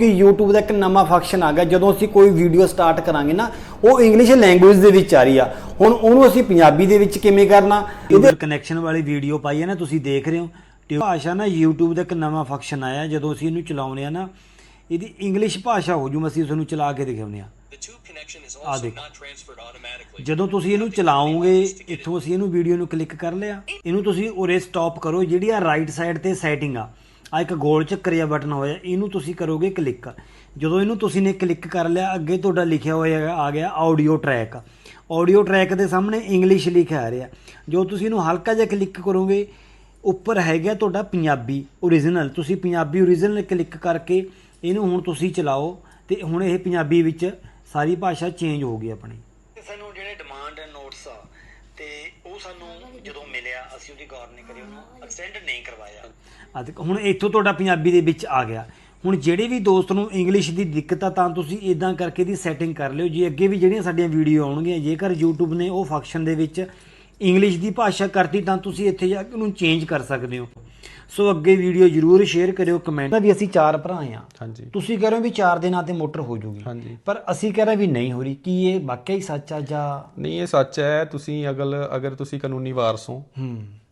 ਕਿ YouTube ਦਾ ਇੱਕ ਨਵਾਂ ਫੰਕਸ਼ਨ ਆ ਗਿਆ ਜਦੋਂ ਅਸੀਂ ਕੋਈ ਵੀਡੀਓ ਸਟਾਰਟ ਕਰਾਂਗੇ ਨਾ ਉਹ ਇੰਗਲਿਸ਼ ਲੈਂਗੁਏਜ ਦੇ ਵਿੱਚ ਆ ਰਹੀ ਆ। ਹੁਣ ਉਹਨੂੰ ਅਸੀਂ ਪੰਜਾਬੀ ਦੇ ਵਿੱਚ ਕਿਵੇਂ ਕਰਨਾ? ਇਹਦੇ ਕਨੈਕਸ਼ਨ ਵਾਲੀ ਵੀਡੀਓ ਪਾਈ ਹੈ ਨਾ ਤੁਸੀਂ ਦੇਖ ਰਹੇ ਹੋ। ਤੇ ਭਾਸ਼ਾ ਨਾ YouTube ਦਾ ਇੱਕ ਨਵਾਂ ਫੰਕਸ਼ਨ ਆਇਆ ਜਦੋਂ ਅਸੀਂ ਇਹਨੂੰ ਚਲਾਉਂਦੇ ਆ ਨਾ ਇਹਦੀ ਇੰਗਲਿਸ਼ ਭਾਸ਼ਾ ਹੋ ਜੂ ਅਸੀਂ ਤੁਹਾਨੂੰ ਚਲਾ ਕੇ ਦਿਖਾਉਂਦੇ ਆ ਆ ਦੇਖ. ਜਦੋਂ ਤੁਸੀਂ ਇਹਨੂੰ ਚਲਾਓਗੇ ਇੱਥੋਂ ਅਸੀਂ ਇਹਨੂੰ ਵੀਡੀਓ ਨੂੰ ਕਲਿੱਕ ਕਰ ਲਿਆ। ਇਹਨੂੰ ਤੁਸੀਂ ਉਰੇ ਸਟਾਪ ਕਰੋ ਜਿਹੜੀ ਆ ਰਾਈਟ ਸਾਈਡ ਤੇ ਸੈਟਿੰਗ ਆ। ਆ ਇੱਕ ਗੋਲ ਚੱਕਰ ਜਿਹਾ ਬਟਨ ਹੋਇਆ, ਇਹਨੂੰ ਤੁਸੀਂ ਕਰੋਗੇ ਕਲਿੱਕ। ਜਦੋਂ ਇਹਨੂੰ ਤੁਸੀਂ ਨੇ ਕਲਿੱਕ ਕਰ ਲਿਆ, ਅੱਗੇ ਤੁਹਾਡਾ ਲਿਖਿਆ ਹੋਇਆ ਆ ਗਿਆ ਆਡੀਓ ਟਰੈਕ। ਆਡੀਓ ਟਰੈਕ ਦੇ ਸਾਹਮਣੇ ਇੰਗਲਿਸ਼ ਲਿਖਿਆ ਆ ਰਿਹਾ। ਜੋ ਤੁਸੀਂ ਇਹਨੂੰ ਹਲਕਾ ਜਿਹਾ ਕਲਿੱਕ ਕਰੋਗੇ, ਉੱਪਰ ਹੈਗਾ ਤੁਹਾਡਾ ਪੰਜਾਬੀ ਓਰੀਜਨਲ ਤੁਸੀਂ ਪੰਜਾਬੀ ਓਰੀਜਨਲ ਕਲਿੱਕ ਕਰਕੇ ਇਹਨੂੰ ਹੁਣ ਤੁਸੀਂ ਚਲਾਓ ਤੇ ਹੁਣ ਇਹ ਪੰਜਾਬੀ ਵਿੱਚ ਸਾਰੀ ਭਾਸ਼ਾ ਚੇਂਜ ਹੋ ਗਈ ਆਪਣੀ। ਸਾਨੂੰ ਜਿਹੜੇ ਡਿਮਾਂਡ ਨੋਟਸ ਆ, ਤੇ ਉਹ ਸਾਨੂੰ ਜਦੋਂ ਮਿਲਿਆ, ਅਸੀਂ ਉਹਦੀ ਗੌਰ ਨਹੀਂ ਕਰੀ, ਉਹਨੂੰ ਐਕਸਟੈਂਡ ਨਹੀਂ ਕਰਵਾਇਆ। ਦੇਖੋ ਹੁਣ ਇੱਥੋਂ ਤੁਹਾਡਾ ਪੰਜਾਬੀ ਦੇ ਵਿੱਚ ਆ ਗਿਆ। ਹੁਣ ਜਿਹੜੇ ਵੀ ਦੋਸਤ ਨੂੰ ਇੰਗਲਿਸ਼ ਦੀ ਦਿੱਕਤ ਆ ਤਾਂ ਤੁਸੀਂ ਇਦਾਂ ਕਰਕੇ ਦੀ ਸੈਟਿੰਗ ਕਰ ਲਿਓ। ਜੀ ਅੱਗੇ ਵੀ ਜਿਹੜੀਆਂ ਸਾਡੀਆਂ ਵੀਡੀਓ ਆਉਣਗੀਆਂ ਜੇਕਰ YouTube ਨੇ ਉਹ ਫੰਕਸ਼ਨ ਦੇ ਵਿੱਚ ਇੰਗਲਿਸ਼ ਦੀ ਭਾਸ਼ਾ ਕਰਤੀ ਤਾਂ ਤੁਸੀਂ ਇੱਥੇ ਜਾ ਕੇ ਉਹਨੂੰ ਚੇਂਜ ਕਰ ਸਕਦੇ ਹੋ। ਸੋ ਅੱਗੇ ਵੀਡੀਓ ਜਰੂਰ ਸ਼ੇਅਰ ਕਰਿਓ ਕਮੈਂਟ ਵੀ ਅਸੀਂ ਚਾਰ ਭਰਾ ਆ ਹਾਂਜੀ। ਤੁਸੀਂ ਕਹਿ ਰਹੇ ਹੋ ਵੀ ਚਾਰ ਦਿਨਾਂ ਤੇ ਮੋਟਰ ਹੋ ਜੂਗੀ। ਹਾਂਜੀ। ਪਰ ਅਸੀਂ ਕਹਿ ਰਹੇ ਵੀ ਨਹੀਂ ਹੋ ਰਹੀ। ਕੀ ਇਹ ਵਾਕਿਆ ਹੀ ਸੱਚ ਆ ਜਾਂ ਨਹੀਂ ਇਹ ਸੱਚ ਹੈ। ਤੁਸੀਂ ਅਗਰ ਅਗਰ ਤੁਸੀਂ ਕਾਨੂੰਨੀ ਵਾਰਸ ਹੋ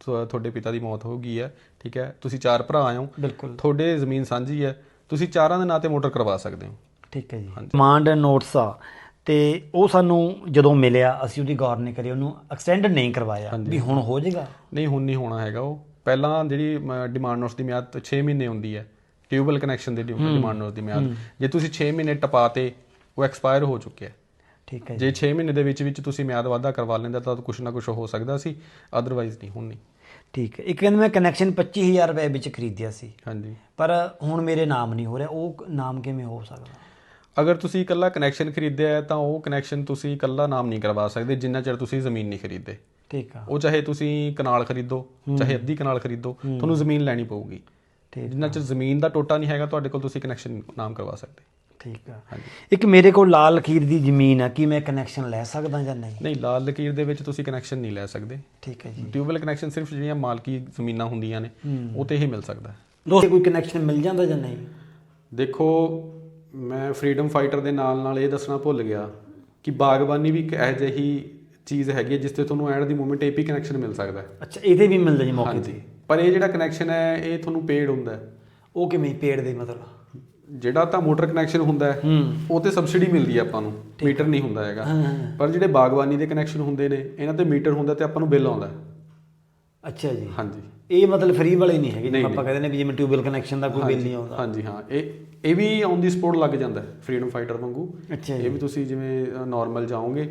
ਤੁਹਾਡੇ ਪਿਤਾ ਦੀ ਮੌਤ ਹੋ ਗਈ ਹੈ ਠੀਕ ਹੈ? ਤੁਸੀਂ ਚਾਰ ਭਰਾ ਹੋ। ਬਿਲਕੁਲ। ਤੁਹਾਡੇ ਜ਼ਮੀਨ ਸਾਂਝੀ ਹੈ। ਤੁਸੀਂ ਚਾਰਾਂ ਦੇ ਨਾਂ ਤੇ ਮੋਟਰ ਕਰਵਾ ਸਕਦੇ ਹੋ। ਠੀਕ ਹੈ ਜੀ। ਕਮਾਂਡ ਨੋਟਸ ਆ। ਤੇ ਉਹ ਸਾਨੂੰ ਜਦੋਂ ਮਿਲਿਆ ਅਸੀਂ ਉਹਦੀ ਗੌਰ ਨਹੀਂ ਕਰੀ ਉਹਨੂੰ ਐਕਸਟੈਂਡ ਨਹੀਂ ਕਰਵਾਇਆ ਵੀ ਹੁਣ ਹੋ ਜਾਏਗਾ। ਨਹੀਂ ਹੁਣ ਨਹੀਂ ਹੋਣਾ ਹੈਗਾ ਉਹ। ਪਹਿਲਾਂ ਜਿਹੜੀ ਡਿਮਾਂਡ ਨੋਟਸ ਦੀ ਮਿਆਦ 6 ਮਹੀਨੇ ਹੁੰਦੀ ਹੈ। ਟਿਊਬਲ ਕਨੈਕਸ਼ਨ ਦੀ ਡਿਮਾਂਡ ਨੋਟਸ ਦੀ ਮਿਆਦ। ਜੇ ਤੁਸੀਂ 6 ਮਹੀਨੇ ਟਪਾਤੇ ਉਹ ਐਕਸਪਾਇਰ ਹੋ ਚੁੱਕਿਆ। ਠੀਕ ਹੈ ਜੀ ਜੇ। 6 ਮਹੀਨੇ ਦੇ ਵਿੱਚ ਵਿੱਚ ਤੁਸੀਂ ਮਿਆਦ ਵਾਧਾ ਕਰਵਾ ਲੈਂਦੇ ਤਾਂ ਕੁਝ ਨਾ ਕੁਝ ਹੋ ਸਕਦਾ ਸੀ। ਅਦਰਵਾਈਜ਼ ਨਹੀਂ ਹੁਣ ਨਹੀਂ। ਠੀਕ ਹੈ। ਇੱਕ ਕਹਿੰਦੇ ਮੈਂ ਕਨੈਕਸ਼ਨ 25000 ਰੁਪਏ ਵਿੱਚ ਖਰੀਦਿਆ ਸੀ। ਹਾਂਜੀ। ਪਰ ਹੁਣ ਮੇਰੇ ਨਾਮ ਨਹੀਂ ਹੋ ਰਿਹਾ। ਉਹ ਨਾਮ ਕਿਵੇਂ ਹੋ ਸਕਦਾ? ਅਗਰ ਤੁਸੀਂ ਇਕੱਲਾ ਕਨੈਕਸ਼ਨ ਖਰੀਦਿਆ ਹੈ ਤਾਂ ਉਹ ਕਨੈਕਸ਼ਨ ਤੁਸੀਂ ਇਕੱਲਾ ਨਾਮ ਨਹੀਂ ਕਰਵਾ ਸਕਦੇ। ਜਿੰਨਾ ਚਿਰ ਤੁਸੀਂ ਜ਼ਮੀਨ ਨਹੀਂ ਖਰੀਦਦੇ ਠੀਕ ਆ। ਉਹ ਚਾਹੇ ਤੁਸੀਂ ਕਨਾਲ ਖਰੀਦੋ ਚਾਹੇ ਅੱਧੀ ਕਨਾਲ ਖਰੀਦੋ ਤੁਹਾਨੂੰ ਜ਼ਮੀਨ ਲੈਣੀ ਪਊਗੀ। ਠੀਕ ਜਿੰਨਾ ਚਿਰ ਜ਼ਮੀਨ ਦਾ ਟੋਟਾ ਨਹੀਂ ਹੈਗਾ ਤੁਹਾਡੇ ਕੋਲ ਤੁਸੀਂ ਕਨੈਕਸ਼ਨ ਨਾਮ ਕਰਵਾ ਸਕਦੇ। ਠੀਕ ਆ। ਇੱਕ ਮੇਰੇ ਕੋਲ ਲਾਲ ਲਖੀਰ ਦੀ ਜ਼ਮੀਨ ਆ ਕੀ ਮੈਂ ਕਨੈਕਸ਼ਨ ਲੈ ਸਕਦਾ ਜਾਂ ਨਹੀਂ? ਨਹੀਂ ਲਾਲ ਲਕੀਰ ਦੇ ਵਿੱਚ ਤੁਸੀਂ ਕਨੈਕਸ਼ਨ ਨਹੀਂ ਲੈ ਸਕਦੇ। ਠੀਕ ਹੈ ਜੀ। ਟਿਊਬਲ ਕਨੈਕਸ਼ਨ ਸਿਰਫ ਜਿਹੜੀਆਂ ਮਾਲਕੀ ਜ਼ਮੀਨਾਂ ਹੁੰਦੀਆਂ ਨੇ ਉਹ ਤੇ ਹੀ ਮਿਲ ਸਕਦਾ। ਦੋਸਤ ਕੋਈ ਕਨੈਕਸ਼ਨ ਮਿਲ ਜਾਂਦਾ ਜਾਂ ਨਹੀਂ? ਦੇਖੋ ਮੈਂ ਫਰੀडम ਫਾਈਟਰ ਦੇ ਨਾਲ ਨਾਲ ਇਹ ਦੱਸਣਾ ਭੁੱਲ ਗਿਆ ਕਿ ਬਾਗਬਾਨੀ ਵੀ ਇੱਕ ਇਹੋ ਜਿਹੀ ਚੀਜ਼ ਹੈਗੀ ਹੈ ਜਿਸ ਤੇ ਤੁਹਾਨੂੰ at the movement AP connection ਮਿਲ ਸਕਦਾ ਹੈ। ਅੱਛਾ ਇਹਦੇ ਵੀ ਮਿਲਦਾ ਜੀ ਮੌਕੇ ਤੇ? ਪਰ ਇਹ ਜਿਹੜਾ ਕਨੈਕਸ਼ਨ ਹੈ ਇਹ ਤੁਹਾਨੂੰ ਪੇਡ ਹੁੰਦਾ ਹੈ। ਉਹ ਕਿਵੇਂ ਪੇੜ ਦੇ ਮਤਲਬ? ਜਿਹੜਾ ਤਾਂ ਮੋਟਰ ਕਨੈਕਸ਼ਨ ਹੁੰਦਾ ਹੈ ਉਹ ਤੇ ਸਬਸਿਡੀ ਮਿਲਦੀ ਹੈ ਆਪਾਂ ਨੂੰ। ਮੀਟਰ ਨਹੀਂ ਹੁੰਦਾ ਹੈਗਾ। ਪਰ ਜਿਹੜੇ ਬਾਗਬਾਨੀ ਦੇ ਕਨੈਕਸ਼ਨ ਹੁੰਦੇ ਨੇ ਇਹਨਾਂ ਤੇ ਮੀਟਰ ਹੁੰਦਾ ਤੇ ਆਪਾਂ ਨੂੰ ਬਿੱਲ ਆਉਂਦਾ। ਅੱਛਾ ਜੀ। ਹਾਂਜੀ। ਇਹ ਮਤਲਬ ਫ੍ਰੀ ਵਾਲੇ ਨਹੀਂ ਹੈਗੇ ਜਿਵੇਂ ਆਪਾਂ ਕਹਿੰਦੇ ਨੇ ਵੀ ਜਿਵੇਂ ਟਿਊਬਲ ਕਨੈਕਸ਼ਨ ਦਾ ਕੋਈ ਬਿੱਲ ਨਹੀਂ ਆਉਂਦਾ। ਹਾਂਜੀ ਹਾਂ। ਇਹ ਇਹ ਵੀ ਔਨ ਦੀ ਸਪੋਟ ਲੱਗ ਜਾਂਦਾ ਹੈ ਫਰੀडम ਫਾਈਟਰ ਵਾਂਗੂ। ਇਹ ਵੀ ਤੁਸੀਂ ਜਿਵੇਂ ਨਾਰਮਲ ਜਾਓਗੇ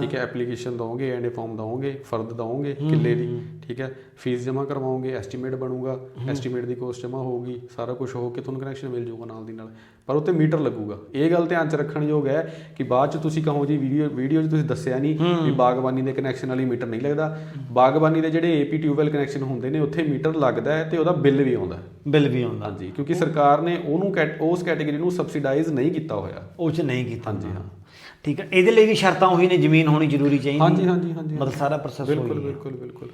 ਠੀਕ ਹੈ ਐਪਲੀਕੇਸ਼ਨ ਦਵੋਗੇ ਐਂਡ ਫਾਰਮ ਦਵੋਗੇ ਫਰਦ ਦਵੋਗੇ ਕਿੱਲੇ ਦੀ ਠੀਕ ਹੈ ਫੀਸ ਜਮ੍ਹਾਂ ਕਰਵਾਓਗੇ ਐਸਟੀਮੇਟ ਬਣੂਗਾ ਐਸਟੀਮੇਟ ਦੀ ਕੋਸਟ ਜਮ੍ਹਾਂ ਹੋਊਗੀ ਸਾਰਾ ਕੁਝ ਹੋ ਕੇ ਤੁਹਾਨੂੰ ਕਨੈਕਸ਼ਨ ਮਿਲ ਜਾਊਗਾ ਨਾਲ ਦੀ ਨਾਲ। ਪਰ ਉੱਤੇ ਮੀਟਰ ਲੱਗੂਗਾ। ਇਹ ਗੱਲ ਧਿਆਨ ਚ ਰੱਖਣ ਯੋਗ ਹੈ ਕਿ ਬਾਅਦ ਚ ਤੁਸੀਂ ਕਹੋ ਜੀ ਵੀਡੀਓ ਵੀਡੀਓ 'ਚ ਤੁਸੀਂ ਦੱਸਿਆ ਨਹੀਂ ਵੀ ਬਾਗਬਾਨੀ ਦੇ ਕਨੈਕਸ਼ਨ ਵਾਲੀ ਮੀਟਰ ਨਹੀਂ ਲੱਗਦਾ। ਬਾਗਬਾਨੀ ਦੇ ਜਿਹੜੇ ਏਪੀ ਟਿਊਬਵੈਲ ਕਨੈਕਸ਼ਨ ਹੁੰਦੇ ਨੇ ਉੱਥੇ ਮੀਟਰ ਲੱਗਦਾ ਹੈ ਤੇ ਉਹਦਾ ਬਿੱਲ ਵੀ ਆਉਂਦਾ ਬਿੱਲ ਵੀ ਆਉਂਦਾ। ਹਾਂਜੀ ਕਿਉਂਕਿ ਸਰਕਾਰ ਨੇ ਉਹਨੂੰ ਕੈਟ- ਉਸ ਕੈਟਾਗਰੀ ਨੂੰ ਸਬਸਿਡਾਈਜ਼ ਨਹੀਂ ਕੀਤਾ ਹੋਇਆ। ਉਹ ਚ ਨਹੀਂ ਕੀਤਾ ਹਾਂਜੀ ਹਾਂ। ਠੀਕ ਹੈ ਇਹਦੇ ਲਈ ਵੀ ਸ਼ਰਤਾਂ ਉਹੀ ਨੇ ਜ਼ਮੀਨ ਹੋਣੀ ਜ਼ਰੂਰੀ ਚਾਹੀਦੀ ਹਾਂਜੀ ਹਾਂਜੀ ਹਾਂਜੀ ਮਤਲਬ ਸਾਰਾ ਪ੍ਰੋਸੈਸ ਬਿਲਕੁਲ ਬਿਲਕੁਲ ਬਿਲਕੁਲ।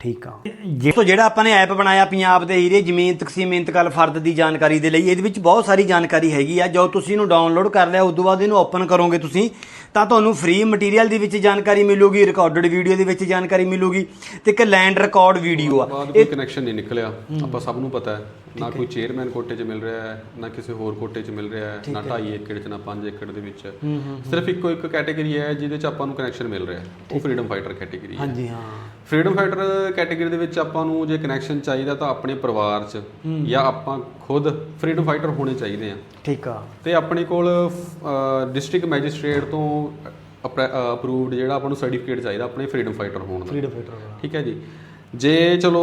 ਠੀਕ ਆ। ਜੇ ਤੋਂ ਜਿਹੜਾ ਆਪਾਂ ਨੇ ਐਪ ਬਣਾਇਆ ਪੰਜਾਬ ਦੇ ਹੀਰੇ ਜ਼ਮੀਨ ਤਕਸੀਮ ਇੰਤਕਾਲ ਫਰਦ ਦੀ ਜਾਣਕਾਰੀ ਦੇ ਲਈ ਇਹਦੇ ਵਿੱਚ ਬਹੁਤ ਸਾਰੀ ਜਾਣਕਾਰੀ ਹੈਗੀ ਆ। ਜੋ ਤੁਸੀਂ ਇਹਨੂੰ ਡਾਊਨਲੋਡ ਕਰ ਲਿਆ ਉਸ ਤੋਂ ਬਾਅਦ ਇਹਨੂੰ ਓਪਨ ਕਰੋਗੇ ਤੁਸੀਂ ਤਾਂ ਤੁਹਾਨੂੰ ਫ੍ਰੀ ਮਟੀਰੀਅਲ ਦੇ ਵਿੱਚ ਜਾਣਕਾਰੀ ਮਿਲੂਗੀ ਰਿਕਾਰਡਡ ਵੀਡੀਓ ਦੇ ਵਿੱਚ ਜਾਣਕਾਰੀ ਮਿਲੂਗੀ ਤੇ ਇੱਕ ਲੈਂਡ ਰਿਕਾਰਡ ਵੀਡੀਓ ਆ। ਬਾਅਦ ਕੋਈ ਕਨੈਕਸ਼ਨ ਨਹੀਂ ਨਿਕਲਿਆ। ਆਪਾਂ ਸਭ ਨੂੰ ਪਤਾ ਹੈ। ਨਾ ਕੋਈ ਚੇਅਰਮੈਨ ਕੋਟੇ 'ਚ ਮਿਲ ਰਿਹਾ ਹੈ ਨਾ ਕਿਸੇ ਹੋਰ ਕੋਟੇ 'ਚ ਮਿਲ ਰਿਹਾ ਹੈ ਨਾ 2.5 ਏਕੜ 'ਚ ਨਾ 5 ਏਕੜ ਦੇ ਵਿੱਚ। ਸਿਰਫ ਇੱਕੋ ਇੱਕ ਕੈਟਾਗਰੀ ਹੈ ਜਿਹਦੇ 'ਚ ਆਪਾਂ ਨੂੰ ਕਨੈਕਸ਼ਨ ਮਿਲ ਰਿਹਾ ਹੈ। ਉਹ ਫਰੀडम ਫਾਈਟਰ ਕੈਟਾਗਰੀ ਹੈ। ਹਾਂਜੀ ਹਾਂ। ਫਰੀडम ਫਾਈਟਰ ਕੈਟਾਗਰੀ ਦੇ ਵਿੱਚ ਆਪਾਂ ਨੂੰ ਜੇ ਕਨੈਕਸ਼ਨ ਚਾਹੀਦਾ ਤਾਂ ਆਪਣੇ ਪਰਿਵਾਰ 'ਚ ਜਾਂ ਆਪਾਂ ਖੁਦ ਫਰੀडम ਫਾਈਟਰ ਹੋਣੇ ਚਾਹੀਦੇ ਆ। ਠੀਕ ਆ। ਤੇ ਆਪਣੇ ਕੋਲ ਡਿਸਟ੍ਰਿਕਟ ਮੈਜਿਸਟ੍ਰੇਟ ਤੋਂ ਅਪਰੂਵਡ ਜਿਹੜਾ ਆਪਾਂ ਨੂੰ ਸਰਟੀਫਿਕੇਟ ਚਾਹੀਦਾ ਆਪਣੇ ਫਰੀडम ਫਾਈਟਰ ਹੋਣ ਦਾ। ਫਰੀडम ਫਾਈਟਰ ਠੀਕ ਹੈ ਜੀ। ਜੇ ਚਲੋ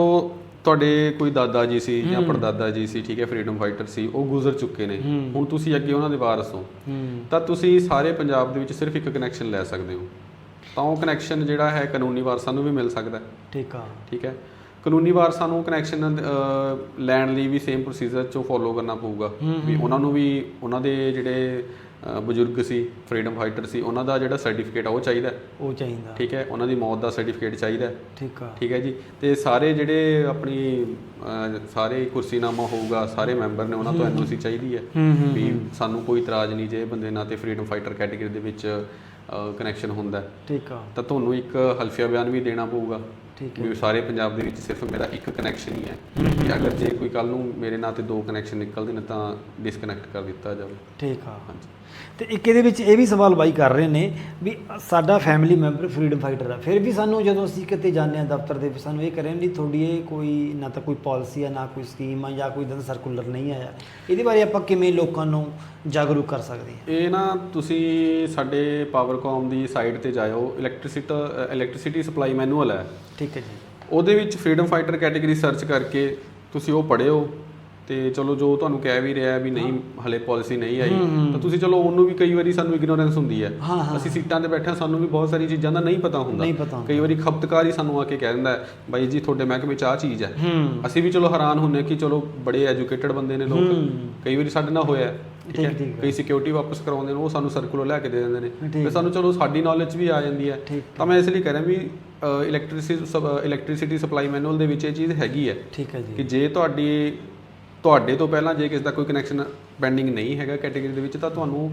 ਤੁਹਾਡੇ ਕੋਈ ਦਾਦਾ ਜੀ ਸੀ ਜਾਂ ਪੜਦਾਦਾ ਜੀ ਸੀ ਠੀਕ ਹੈ ਫਰੀडम ਫਾਈਟਰ ਸੀ ਉਹ ਗੁਜ਼ਰ ਚੁੱਕੇ ਨੇ। ਹੁਣ ਤੁਸੀਂ ਅੱਗੇ ਉਹਨਾਂ ਦੇ ਵਾਰਸ ਹੋ। ਤਾਂ ਤੁਸੀਂ ਸਾਰੇ ਪੰਜਾਬ ਦੇ ਵਿੱਚ ਸਿਰਫ ਇੱਕ ਕਨੈਕਸ਼ਨ ਲੈ ਸਕਦੇ ਹੋ। ਤਾਂ ਉਹ ਕਨੈਕਸ਼ਨ ਜਿਹੜਾ ਹੈ ਕਾਨੂੰਨੀ ਵਾਰਸਾਂ ਨੂੰ ਵੀ ਮਿਲ ਸਕਦਾ ਹੈ। ਠੀਕ ਆ। ਠੀਕ ਹੈ। ਕਾਨੂੰਨੀ ਵਾਰਸਾਂ ਨੂੰ ਕਨੈਕਸ਼ਨ ਲੈਣ ਲਈ ਵੀ ਸੇਮ ਪ੍ਰੋਸੀਜਰ ਚੋਂ ਫੋਲੋ ਕਰਨਾ ਪਊਗਾ। ਵੀ ਉਹਨਾਂ ਨੂੰ ਵੀ ਉਹਨਾਂ ਦੇ ਜਿਹੜੇ ਬਜ਼ੁਰਗ ਸੀ ਫਰੀडम ਫਾਈਟਰ ਸੀ ਉਹਨਾਂ ਦਾ ਜਿਹੜਾ ਸਰਟੀਫਿਕੇਟ ਆ ਉਹ ਚਾਹੀਦਾ ਉਹ ਚਾਹੀਦਾ। ਠੀਕ ਹੈ ਉਹਨਾਂ ਦੀ ਮੌਤ ਦਾ ਸਰਟੀਫਿਕੇਟ ਚਾਹੀਦਾ ਠੀਕ ਆ। ਠੀਕ ਹੈ ਜੀ ਤੇ ਸਾਰੇ ਜਿਹੜੇ ਆਪਣੀ ਸਾਰੇ ਕੁਰਸੀਨਾਮਾ ਹੋਊਗਾ ਸਾਰੇ ਮੈਂਬਰ ਨੇ ਉਹਨਾਂ ਤੋਂ ਐਨਓਸੀ ਚਾਹੀਦੀ ਹੈ ਵੀ ਸਾਨੂੰ ਕੋਈ ਇਤਰਾਜ਼ ਨਹੀਂ ਜੇ ਬੰਦੇ ਨਾਲ ਤੇ ਫਰੀडम ਫਾਈਟਰ ਕੈਟਾਗਰੀ ਦੇ ਵਿੱਚ ਕਨੈਕਸ਼ਨ ਹੁੰਦਾ ਠੀਕ ਆ। ਤਾਂ ਤੁਹਾਨੂੰ ਇੱਕ ਹਲਫੀਆ ਬਿਆਨ ਵੀ ਦੇਣਾ ਪਊਗਾ। ਵੀ ਸਾਰੇ ਪੰਜਾਬ ਦੇ ਵਿੱਚ ਸਿਰਫ ਮੇਰਾ ਇੱਕ ਕਨੈਕਸ਼ਨ ਹੀ ਹੈ। ਕਿ ਅਗਰ ਜੇ ਕੋਈ ਕੱਲ ਨੂੰ ਮੇਰੇ ਨਾਂ ਤੇ ਦੋ ਕਨੈਕਸ਼ਨ ਨਿਕਲਦੇ ਨੇ ਤਾਂ ਡਿਸਕਨੈਕਟ ਕਰ ਦਿੱਤਾ ਜਾਵੇ। ਠੀਕ ਆ। ਹਾਂਜੀ। ਤੇ ਇੱਕ ਇਹਦੇ ਵਿੱਚ ਇਹ ਵੀ ਸਵਾਲ ਬਾਈ ਕਰ ਰਹੇ ਨੇ ਵੀ ਸਾਡਾ ਫੈਮਿਲੀ ਮੈਂਬਰ ਫਰੀडम ਫਾਈਟਰ ਆ। ਫਿਰ ਵੀ ਸਾਨੂੰ ਜਦੋਂ ਅਸੀਂ ਕਿਤੇ ਜਾਂਦੇ ਆ ਦਫ਼ਤਰ ਦੇ ਵਿੱਚ ਸਾਨੂੰ ਇਹ ਕਰੇ ਨਹੀਂ ਤੁਹਾਡੀ ਇਹ ਕੋਈ ਨਾ ਤਾਂ ਕੋਈ ਪਾਲਿਸੀ ਆ ਨਾ ਕੋਈ ਸਕੀਮ ਆ ਜਾਂ ਕੋਈ ਇਦਾਂ ਦਾ ਸਰਕੂਲਰ ਨਹੀਂ ਆਇਆ। ਇਹਦੇ ਬਾਰੇ ਆਪਾਂ ਕਿਵੇਂ ਲੋਕਾਂ ਨੂੰ ਜਾਗਰੂਕ ਕਰ ਸਕਦੇ ਹਾਂ? ਇਹ ਨਾ ਤੁਸੀਂ ਸਾਡੇ ਪਾਵਰਕਾਮ ਦੀ ਸਾਈਟ ਤੇ ਜਾਇਓ। ਇਲੈਕਟ੍ਰਿਸਿਟੀ ਇਲੈਕਟ੍ਰਿਸਿਟੀ ਸਪਲਾਈ ਮੈਨੂਅਲ ਹੈ। ਠੀਕ ਹੈ ਜੀ। ਉਹਦੇ ਵਿੱਚ ਫਰੀडम ਫਾਈਟਰ ਕੈਟਾਗਰੀ ਸਰਚ ਕਰਕੇ ਤੁਸੀਂ ਉਹ ਪੜ੍ਹਿਓ ਤੇ ਚਲੋ ਜੋ ਤੁਹਾਨੂੰ ਕਹਿ ਵੀ ਰਿਹਾ ਵੀ ਨਹੀਂ ਹਲੇ ਪਾਲਿਸੀ ਨਹੀਂ ਆਈ ਤਾਂ ਤੁਸੀਂ ਚਲੋ ਉਹਨੂੰ ਵੀ ਕਈ ਵਾਰੀ ਸਾਨੂੰ ਇਗਨੋਰੈਂਸ ਹੁੰਦੀ ਹੈ। ਅਸੀਂ ਸੀਟਾਂ ਤੇ ਬੈਠੇ ਸਾਨੂੰ ਵੀ ਬਹੁਤ ਸਾਰੀ ਚੀਜ਼ਾਂ ਦਾ ਨਹੀਂ ਪਤਾ ਹੁੰਦਾ। ਕਈ ਵਾਰੀ ਖਪਤਕਾਰ ਹੀ ਸਾਨੂੰ ਆ ਕੇ ਕਹਿ ਦਿੰਦਾ ਬਾਈ ਜੀ ਤੁਹਾਡੇ ਮਹਿਕਮੇ ਚ ਆ ਚੀਜ਼ ਹੈ। ਅਸੀਂ ਵੀ ਚਲੋ ਹੈਰਾਨ ਹੁੰਨੇ ਕਿ ਚਲੋ ਬੜੇ ਐਜੂਕੇਟਡ ਬੰਦੇ ਨੇ ਲੋਕ। ਕਈ ਵਾਰੀ ਸਾਡੇ ਨਾਲ ਹੋਇਆ ਠੀਕ ਠੀਕ, ਹੈ। ਕਈ ਸਿਕਿਉਰਿਟੀ ਵਾਪਸ ਕਰਾਉਂਦੇ ਨੇ ਉਹ ਸਾਨੂੰ ਸਰਕੂਲਰ ਲਿਆ ਕੇ ਦੇ ਦਿੰਦੇ ਨੇ। ਤੇ ਸਾਨੂੰ ਚਲੋ ਸਾਡੀ ਨੌਲੇਜ ਵੀ ਆ ਜਾਂਦੀ ਹੈ। ਤਾਂ ਮੈਂ ਇਸ ਲਈ ਕਹਿ ਰਿਹਾ ਵੀ ਇਲੈਕਟ੍ਰਿਸਿਟੀ ਇਲੈਕਟ੍ਰਿਸਿਟੀ ਸਪਲਾਈ ਮੈਨੂਅਲ ਦੇ ਵਿੱਚ ਇਹ ਚੀਜ਼ ਹੈਗੀ ਹੈ ਠੀਕ ਹੈ ਕਿ ਜੀ ਜੇ ਤੁਹਾਡੀ ਤੁਹਾਡੇ ਤੋਂ ਪਹਿਲਾਂ ਜੇ ਕਿਸੇ ਦਾ ਕੋਈ ਕਨੈਕਸ਼ਨ ਪੈਂਡਿੰਗ ਨਹੀਂ ਹੈਗਾ ਕੈਟਾਗਰੀ ਦੇ ਵਿੱਚ ਤਾਂ ਤੁਹਾਨੂੰ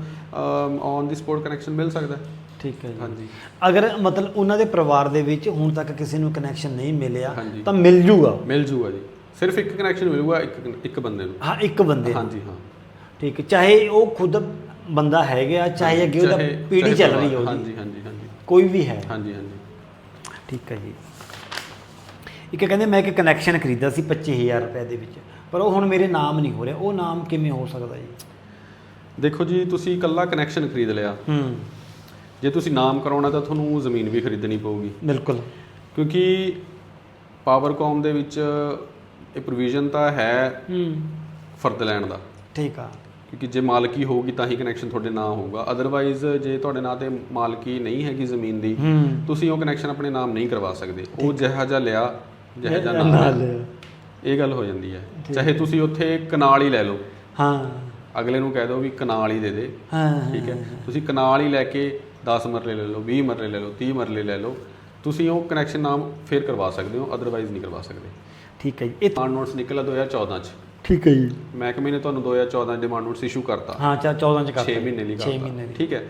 ਔਨ ਦੀ ਸਪੋਟ ਕਨੈਕਸ਼ਨ ਮਿਲ ਸਕਦਾ ਹੈ। ਠੀਕ ਹੈ ਜੀ। ਹਾਂਜੀ। ਅਗਰ ਮਤਲਬ ਉਹਨਾਂ ਦੇ ਪਰਿਵਾਰ ਦੇ ਵਿੱਚ ਹੁਣ ਤੱਕ ਕਿਸੇ ਨੂੰ ਕਨੈਕਸ਼ਨ ਨਹੀਂ ਮਿਲਿਆ। ਤਾਂ ਮਿਲ ਜੂਗਾ। ਮਿਲ ਜੂਗਾ ਜੀ। ਸਿਰਫ ਇੱਕ ਕਨੈਕਸ਼ਨ ਮਿਲੂਗਾ ਇੱਕ ਇੱਕ ਬੰਦੇ ਨੂੰ। ਹਾਂ ਇੱਕ ਬੰਦੇ। ਹਾਂਜੀ ਹਾਂ। ਠੀਕ ਹੈ ਚਾਹੇ ਉਹ ਖੁਦ ਬੰਦਾ ਹੈਗਾ ਚਾਹੇ ਅੱਗੇ ਉਹਦਾ ਚਾਹੇ- ਚੱਲ ਰਹੀ ਹੈ ਉਹਦੀ। ਹਾਂਜੀ ਹਾਂਜੀ ਹਾਂਜੀ। ਕੋਈ ਵੀ ਹੈ। ਹਾਂਜੀ ਹਾਂਜੀ। ਠੀਕ ਹੈ ਜੀ। ਇੱਕ ਕਹਿੰਦੇ ਮੈਂ ਇੱਕ ਕਨੈਕਸ਼ਨ ਖਰੀਦਾ ਸੀ 25000 ਰੁਪਏ ਦੇ ਵਿੱਚ ਪਰ ਉਹ ਹੁਣ ਮੇਰੇ ਨਾਮ ਨਹੀਂ ਹੋ ਰਿਹਾ। ਉਹ ਨਾਮ ਕਿਵੇਂ ਹੋ ਸਕਦਾ ਜੀ? ਦੇਖੋ ਜੀ ਤੁਸੀਂ ਇਕੱਲਾ ਕਨੈਕਸ਼ਨ ਖਰੀਦ ਲਿਆ। ਹੂੰ। ਜੇ ਤੁਸੀਂ ਨਾਮ ਕਰਾਉਣਾ ਤਾਂ ਤੁਹਾਨੂੰ ਜ਼ਮੀਨ ਵੀ ਖਰੀਦਣੀ ਪਊਗੀ। ਬਿਲਕੁਲ। ਕਿਉਂਕਿ ਪਾਵਰਕਾਮ ਦੇ ਵਿੱਚ ਇਹ ਪ੍ਰੋਵੀਜ਼ਨ ਤਾਂ ਹੈ ਹੂੰ। ਫਰਦ ਲੈਣ ਦਾ। ਠੀਕ ਆ। ਕਿਉਂਕਿ ਜੇ ਮਾਲਕੀ ਹੋਊਗੀ ਤਾਂ ਹੀ ਕਨੈਕਸ਼ਨ ਤੁਹਾਡੇ ਨਾਂ ਹੋਊਗਾ। ਅਦਰਵਾਈਜ਼ ਜੇ ਤੁਹਾਡੇ ਨਾਂ ਤੇ ਮਾਲਕੀ ਨਹੀਂ ਹੈਗੀ ਜ਼ਮੀਨ ਦੀ ਤੁਸੀਂ ਉਹ ਕਨੈਕਸ਼ਨ ਆਪਣੇ ਨਾਮ ਨਹੀਂ ਕਰਵਾ ਸਕਦੇ। ਉਹ ਜਿਹਾ ਜਿਹਾ ਲਿਆ ਜਿਹਾ ਜਿਹਾ ਨਾਮ ਲਿਆ। ਇਹ ਗੱਲ ਹੋ ਜਾਂਦੀ ਹੈ। ਚਾਹੇ ਤੁਸੀਂ ਉੱਥੇ ਕਨਾਲ ਹੀ ਲੈ ਲਓ। ਹਾਂ। ਅਗਲੇ ਨੂੰ ਕਹਿ ਦਿਓ ਵੀ ਕਨਾਲ ਹੀ ਦੇ ਦੇ। ਹਾਂ ਠੀਕ ਹੈ। ਤੁਸੀਂ ਕਨਾਲ ਹੀ ਲੈ ਕੇ 10 ਮਰਲੇ ਲੈ ਲਓ 20 ਮਰਲੇ ਲੈ ਲਓ 30 ਮਰਲੇ ਲੈ ਲਓ। ਤੁਸੀਂ ਉਹ ਕਨੈਕਸ਼ਨ ਨਾਮ ਫੇਰ ਕਰਵਾ ਸਕਦੇ ਹੋ ਅਦਰਵਾਈਜ਼ ਨਹੀਂ ਕਰਵਾ ਸਕਦੇ। ਠੀਕ ਹੈ ਜੀ। ਇਹ ਨੋਟਸ ਨਿਕਲਿਆ 2014 ਚ। ਠੀਕ ਹੈ ਜੀ। ਮਹਿਕਮੇ ਨੇ ਤੁਹਾਨੂੰ 2014 ਡਿਮਾਂਡ ਨੋਟਸ ਇਸ਼ੂ ਕਰਤਾ। ਹਾਂ ਚਾ 14 ਚ ਕਰਤਾ। 6 ਮਹੀਨੇ ਲਈ 6 ਕਰਤਾ। ਮਹੀਨੇ ਦੀ। ਠੀਕ ਹੈ।